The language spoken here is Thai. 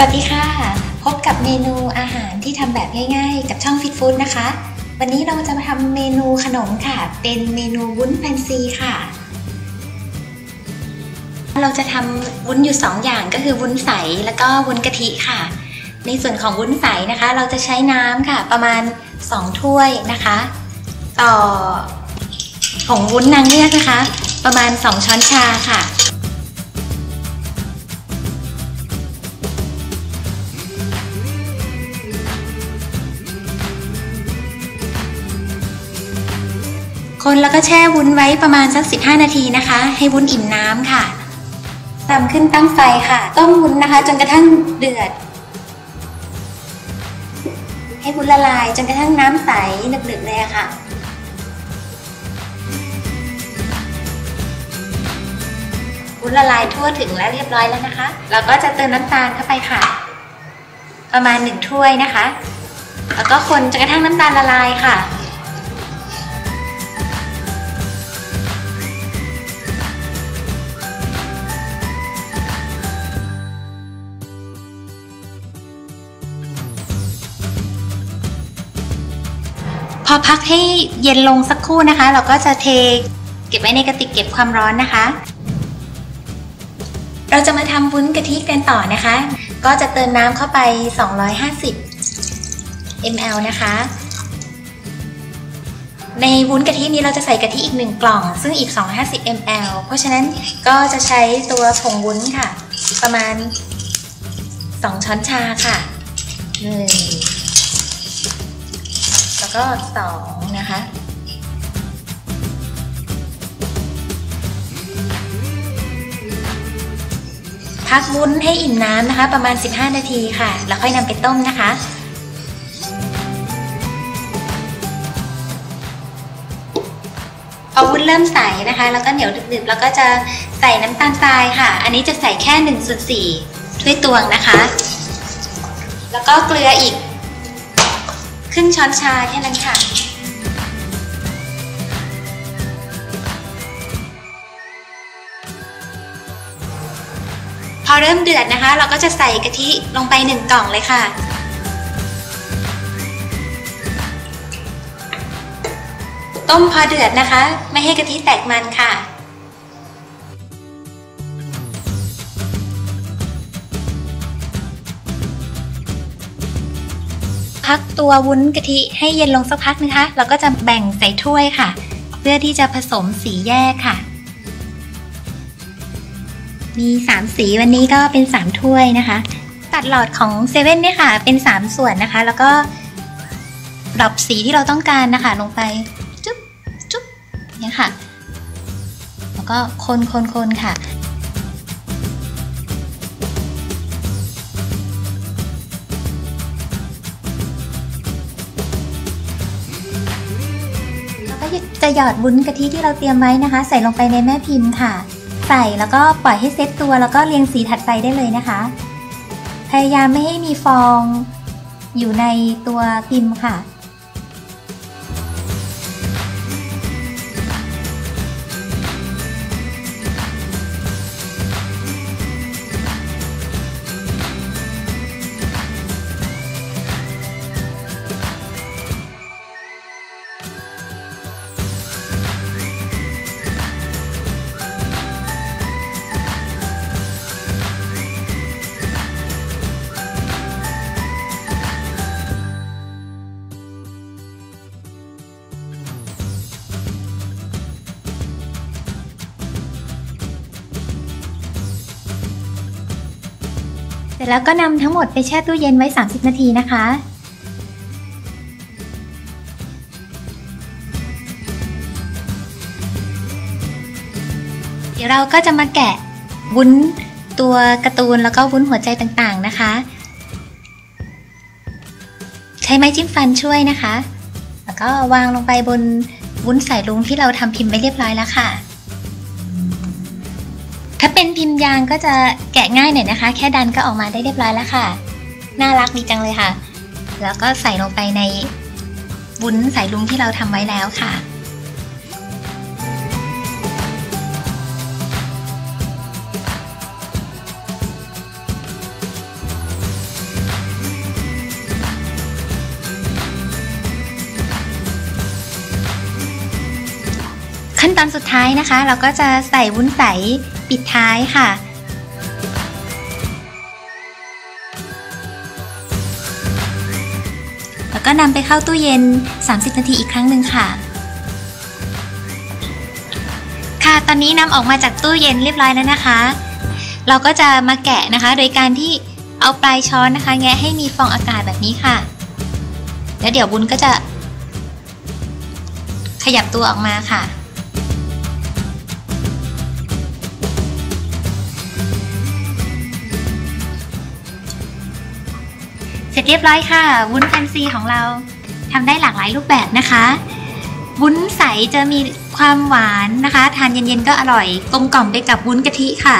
สวัสดีค่ะ พบกับเมนูอาหารที่ทำแบบง่ายๆ กับช่องฟิตฟู้ดนะคะ วันนี้เราจะมาทำเมนูขนมค่ะ เป็นเมนูวุ้นแฟนซีค่ะ เราจะทำวุ้นอยู่ 2 อย่างก็คือวุ้นใสแล้วก็วุ้นกะทิค่ะ ในส่วนของวุ้นใสนะคะ เราจะใช้น้ำค่ะ ประมาณ 2 ถ้วยนะคะ ต่อผงวุ้นนางเลือกนะคะ ประมาณ 2 ช้อนชาค่ะ คนแล้วก็แช่วุ้นไว้ประมาณสัก 15 นาทีนะคะ ให้วุ้นอิ่มน้ำค่ะตามขึ้นตั้งไฟค่ะ ต้มวุ้นนะคะ จนกระทั่งเดือด ให้วุ้นละลายจนกระทั่งน้ำใสหนึบๆเลยค่ะวุ้นละลายทั่วถึงแล้วเรียบร้อยแล้วนะคะ เราก็จะเติมน้ำตาลเข้าไปค่ะ ประมาณหนึ่งถ้วยนะคะ แล้วก็คนจนกระทั่งน้ำตาลละลายค่ะ พอพักให้เย็นลงสักครู่นะคะ เราก็จะเทเก็บไว้ในกระติกเก็บความร้อนนะคะ เราจะมาทำวุ้นกะทิกันต่อนะคะ ก็จะเติมน้ำเข้าไป 250 ml นะคะ ในวุ้นกะทินี้เราจะใส่กะทิอีกหนึ่งกล่อง ซึ่งอีก 250 ml เพราะฉะนั้นก็จะใช้ตัวผงวุ้นค่ะ ประมาณ 2 ช้อนชาค่ะหนึ่ง แล้วก็สองนะคะพักวุ้นให้อิ่มน้ำนะคะ ประมาณ 15 นาทีค่ะ แล้วค่อยนำไปต้มนะคะ พอวุ้นเริ่มใสนะคะ แล้วก็เหนียวดึกๆแล้วก็จะใส่น้ำตาลทรายค่ะ อันนี้จะใส่แค่1ส่วน4ถ้วยตวงนะคะ แล้วก็เกลืออีก ครึ่งช้อนชาแค่นั้นค่ะ พอเริ่มเดือดนะคะ เราก็จะใส่กะทิลงไปหนึ่งกล่องเลยค่ะ ต้มพอเดือดนะคะ ไม่ให้กะทิแตกมันค่ะ พักตัววุ้นกะทิให้เย็นลงสักพักนะคะ เราก็จะแบ่งใส่ถ้วยค่ะ เพื่อที่จะผสมสีแยกค่ะ มี 3 สีวันนี้ก็เป็น 3 ถ้วยนะคะ ตัดหลอดของเซเว่นเนี่ยค่ะ เป็น 3 ส่วนนะคะ แล้วก็ดรอปสีที่เราต้องการนะคะ ลงไปจุ๊บจุ๊บเนี่ยค่ะ แล้วก็คนคนคนค่ะ จะหยอดวุ้นกะทิที่เราเตรียมไว้นะคะ ใส่ลงไปในแม่พิมพ์ค่ะ ใส่แล้วก็ปล่อยให้เซตตัวแล้วก็เรียงสีถัดไปได้เลยนะคะ พยายามไม่ให้มีฟองอยู่ในตัวพิมพ์ค่ะ สร็จแล้วก็นำทั้งหมดไปแช่ตู้เย็นไว้ 30 นาทีนะคะ เดี๋ยวเราก็จะมาแกะวุ้นตัวการ์ตูนแล้วก็วุ้นหัวใจต่างๆนะคะ ใช้ไม้จิ้มฟันช่วยนะคะ แล้วก็วางลงไปบนวุ้นสายลุงที่เราทำพิมพ์ไว้เรียบร้อยแล้วค่ะ ถ้าเป็นพิมพ์ยางก็จะแกะง่ายหน่อยนะคะ แค่ดันก็ออกมาได้เรียบร้อยแล้วค่ะ น่ารักดีจังเลยค่ะ แล้วก็ใส่ลงไปในวุ้นใส่ลุงที่เราทำไว้แล้วค่ะขั้นตอนสุดท้ายนะคะ เราก็จะใส่วุ้นใส ปิดท้ายค่ะ แล้วก็นำไปเข้าตู้เย็น 30 นาทีอีกครั้งหนึ่งค่ะ ค่ะตอนนี้นำออกมาจากตู้เย็นเรียบร้อยแล้วนะคะ เราก็จะมาแกะนะคะ โดยการที่เอาปลายช้อนนะคะ แงะให้มีฟองอากาศแบบนี้ค่ะ แล้วเดี๋ยวบุญก็จะ ขยับตัวออกมาค่ะ เรียบร้อยค่ะ วุ้นแฟนซีของเราทำได้หลากหลายรูปแบบนะคะ วุ้นใสจะมีความหวานนะคะ ทานเย็นๆก็อร่อย กลมกล่อมไปกับวุ้นกะทิค่ะ